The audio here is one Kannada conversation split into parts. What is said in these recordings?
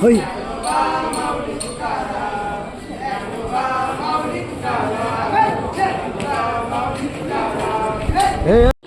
Oi. É.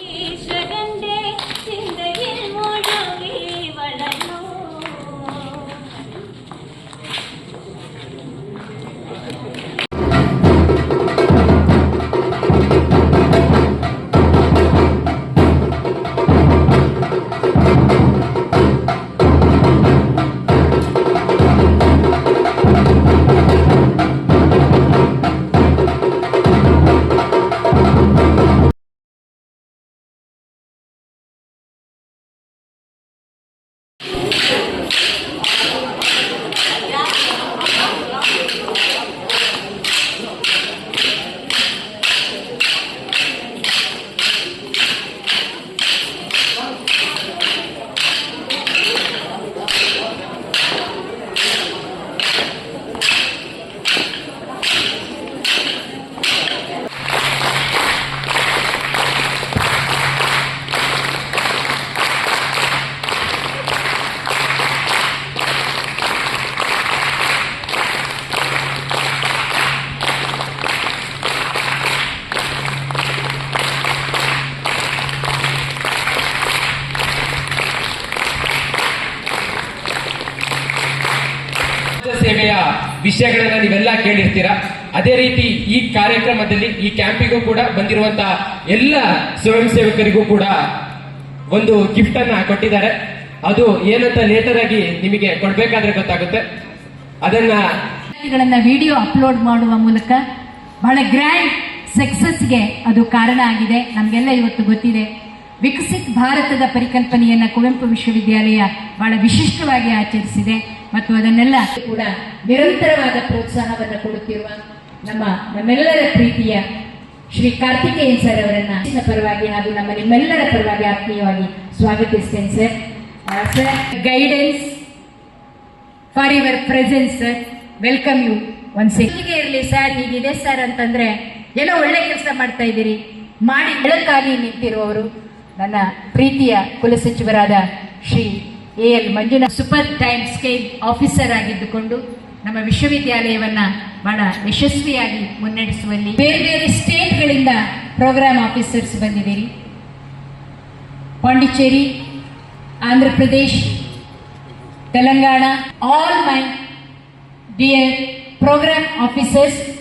ಸೇವೆಯ ವಿಷಯಗಳನ್ನ ನೀವೆಲ್ಲ ಕೇಳಿರ್ತೀರಾ. ಅದೇ ರೀತಿ ಈ ಕಾರ್ಯಕ್ರಮದಲ್ಲಿ ಈ ಕ್ಯಾಂಪಿಗೂ ಕೂಡ ಬಂದಿರುವಂತ ಎಲ್ಲ ಸ್ವಯಂ ಸೇವಕರಿಗೂ ಕೂಡ ಒಂದು ಗಿಫ್ಟ್ ಅನ್ನ ಕೊಟ್ಟಿದ್ದಾರೆ. ಅದು ಏನಂತ ಲೇಟರ್ ಆಗಿ ನಿಮಗೆ ಕೊಡ್ಬೇಕಾದ್ರೆ ಗೊತ್ತಾಗುತ್ತೆ. ಅದನ್ನ ವಿಡಿಯೋ ಅಪ್ಲೋಡ್ ಮಾಡುವ ಮೂಲಕ ಬಹಳ ಗ್ರ್ಯಾಂಡ್ ಸಕ್ಸಸ್ಗೆ ಅದು ಕಾರಣ ಆಗಿದೆ. ನಮಗೆಲ್ಲ ಇವತ್ತು ಗೊತ್ತಿದೆ. ವಿಕಸಿತ್ ಭಾರತದ ಪರಿಕಲ್ಪನೆಯನ್ನ ಕುವೆಂಪು ವಿಶ್ವವಿದ್ಯಾಲಯ ಬಹಳ ವಿಶಿಷ್ಟವಾಗಿ ಆಚರಿಸಿದೆ. ಮತ್ತು ಅದನ್ನೆಲ್ಲ ಕೂಡ ನಿರಂತರವಾದ ಪ್ರೋತ್ಸಾಹವನ್ನು ಕೊಡುತ್ತಿರುವ ನಮ್ಮ ನಮ್ಮೆಲ್ಲರ ಪ್ರೀತಿಯ ಶ್ರೀ ಕಾರ್ತಿಕೇಯನ್ ಸರ್ ಅವರನ್ನ ಪರವಾಗಿ ಹಾಗೂ ನಮ್ಮ ನಿಮ್ಮೆಲ್ಲರ ಪರವಾಗಿ ಆತ್ಮೀಯವಾಗಿ ಸ್ವಾಗತಿಸ್ತೇನೆ sir. Sir guidance for your presence sir welcome you ಒಂದ್ ಹೀಗೆ ಇರಲಿ ಸರ್ ಹೀಗಿದೆ ಸರ್ ಅಂತಂದ್ರೆ ಏನೋ ಒಳ್ಳೆ ಕೆಲಸ ಮಾಡ್ತಾ ಇದ್ದೀರಿ. ಮಾಡಿ ಬೆಳಕಾಗಿ ನಿಂತಿರುವವರು ನನ್ನ ಪ್ರೀತಿಯ ಕುಲಸಚಿವರಾದ Shri A L Manjuna super time scale officer ಆಗಿದ್ದುಕೊಂಡು ನಮ್ಮ ವಿಶ್ವವಿದ್ಯಾಲಯವನ್ನ ಬಹಳ ಯಶಸ್ವಿಯಾಗಿ ಮುನ್ನಡೆಸುವಲ್ಲಿ ಬೇರೆ ಬೇರೆ ಸ್ಟೇಟ್ಗಳಿಂದ ಪ್ರೋಗ್ರಾಮ್ ಆಫೀಸರ್ಸ್ ಬಂದಿದ್ದೀರಿ. Pondicherry, Andhra Pradesh all my L program officers